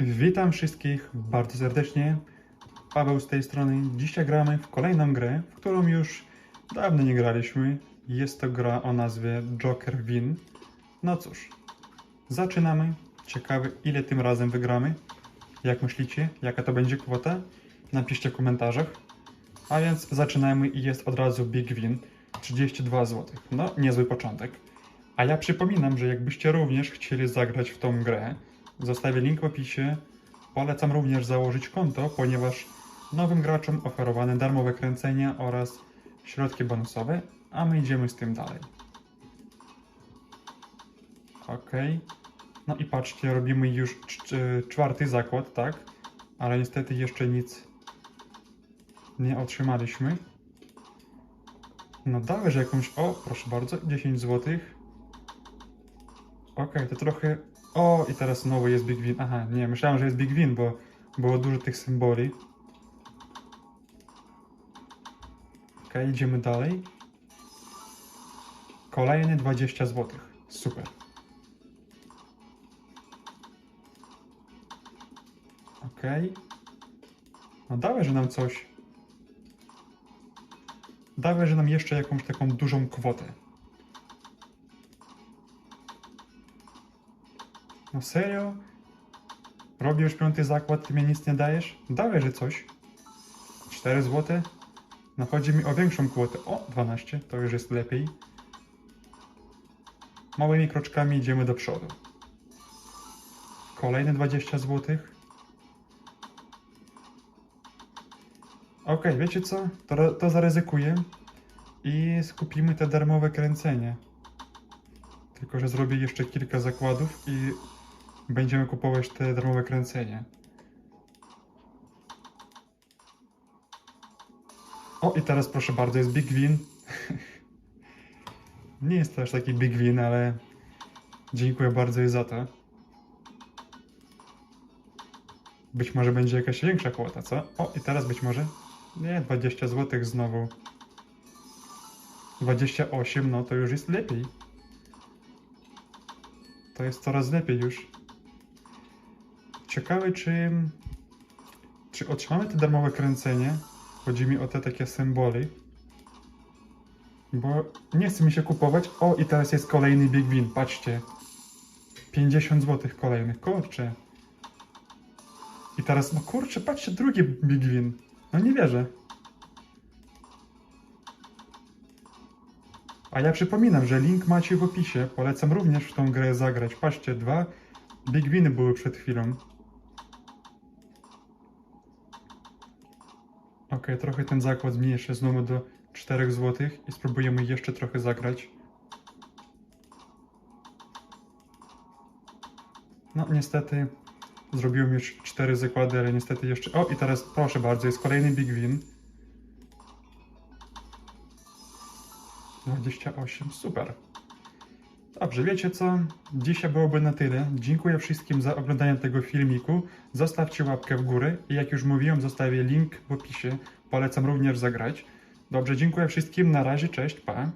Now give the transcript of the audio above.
Witam wszystkich bardzo serdecznie. Paweł z tej strony. Dzisiaj gramy w kolejną grę, w którą już dawno nie graliśmy. Jest to gra o nazwie Joker Win. No cóż, zaczynamy. Ciekawe, ile tym razem wygramy. Jak myślicie, jaka to będzie kwota? Napiszcie w komentarzach. A więc zaczynamy i jest od razu Big Win 32 zł. No, niezły początek. A ja przypominam, że jakbyście również chcieli zagrać w tą grę, zostawię link w opisie. Polecam również założyć konto, ponieważ nowym graczom oferowane darmowe kręcenia oraz środki bonusowe, a my idziemy z tym dalej. Ok. No i patrzcie, robimy już cz- czwarty zakład, tak? Ale niestety jeszcze nic nie otrzymaliśmy. No dałeś jakąś... O, proszę bardzo, 10 zł. Okej, to trochę... O, i teraz znowu jest Big Win. Aha, nie, myślałem, że jest Big Win, bo było dużo tych symboli. Okej, idziemy dalej. Kolejne 20 zł. Super. Okej. No dałeś, że nam coś. Dałeś, że nam jeszcze jakąś taką dużą kwotę. No serio? Robię już piąty zakład, ty mi nic nie dajesz? Dałeś, że coś. 4 zł? No chodzi mi o większą kwotę. O, 12, to już jest lepiej. Małymi kroczkami idziemy do przodu. Kolejne 20 zł. Okej, wiecie co? To, to zaryzykuję i skupimy te darmowe kręcenie. Tylko, że zrobię jeszcze kilka zakładów i będziemy kupować te darmowe kręcenie. O, i teraz proszę bardzo, jest Big Win. Nie jest to aż taki Big Win, ale dziękuję bardzo i za to. Być może będzie jakaś większa kwota, co? O, i teraz być może... Nie, 20 zł znowu. 28, no to już jest lepiej. To jest coraz lepiej już. Ciekawe, czy, czy otrzymamy te darmowe kręcenie. Chodzi mi o te takie symboli. Bo nie chce mi się kupować. O, i teraz jest kolejny Big Win, patrzcie. 50 zł kolejnych, kurczę. I teraz, no kurczę, patrzcie, drugi Big Win. No nie wierzę. A ja przypominam, że link macie w opisie. Polecam również w tą grę zagrać. Patrzcie, dwa Big Winy były przed chwilą. Ok, trochę ten zakład zmniejszę znowu do 4 zł i spróbujemy jeszcze trochę zagrać. No niestety zrobiłem już 4 zakłady, ale niestety jeszcze... O i teraz proszę bardzo, jest kolejny Big Win. 28, super. Dobrze, wiecie co? Dzisiaj byłoby na tyle. Dziękuję wszystkim za oglądanie tego filmiku. Zostawcie łapkę w górę i jak już mówiłem, zostawię link w opisie. Polecam również zagrać. Dobrze, dziękuję wszystkim. Na razie, cześć, pa.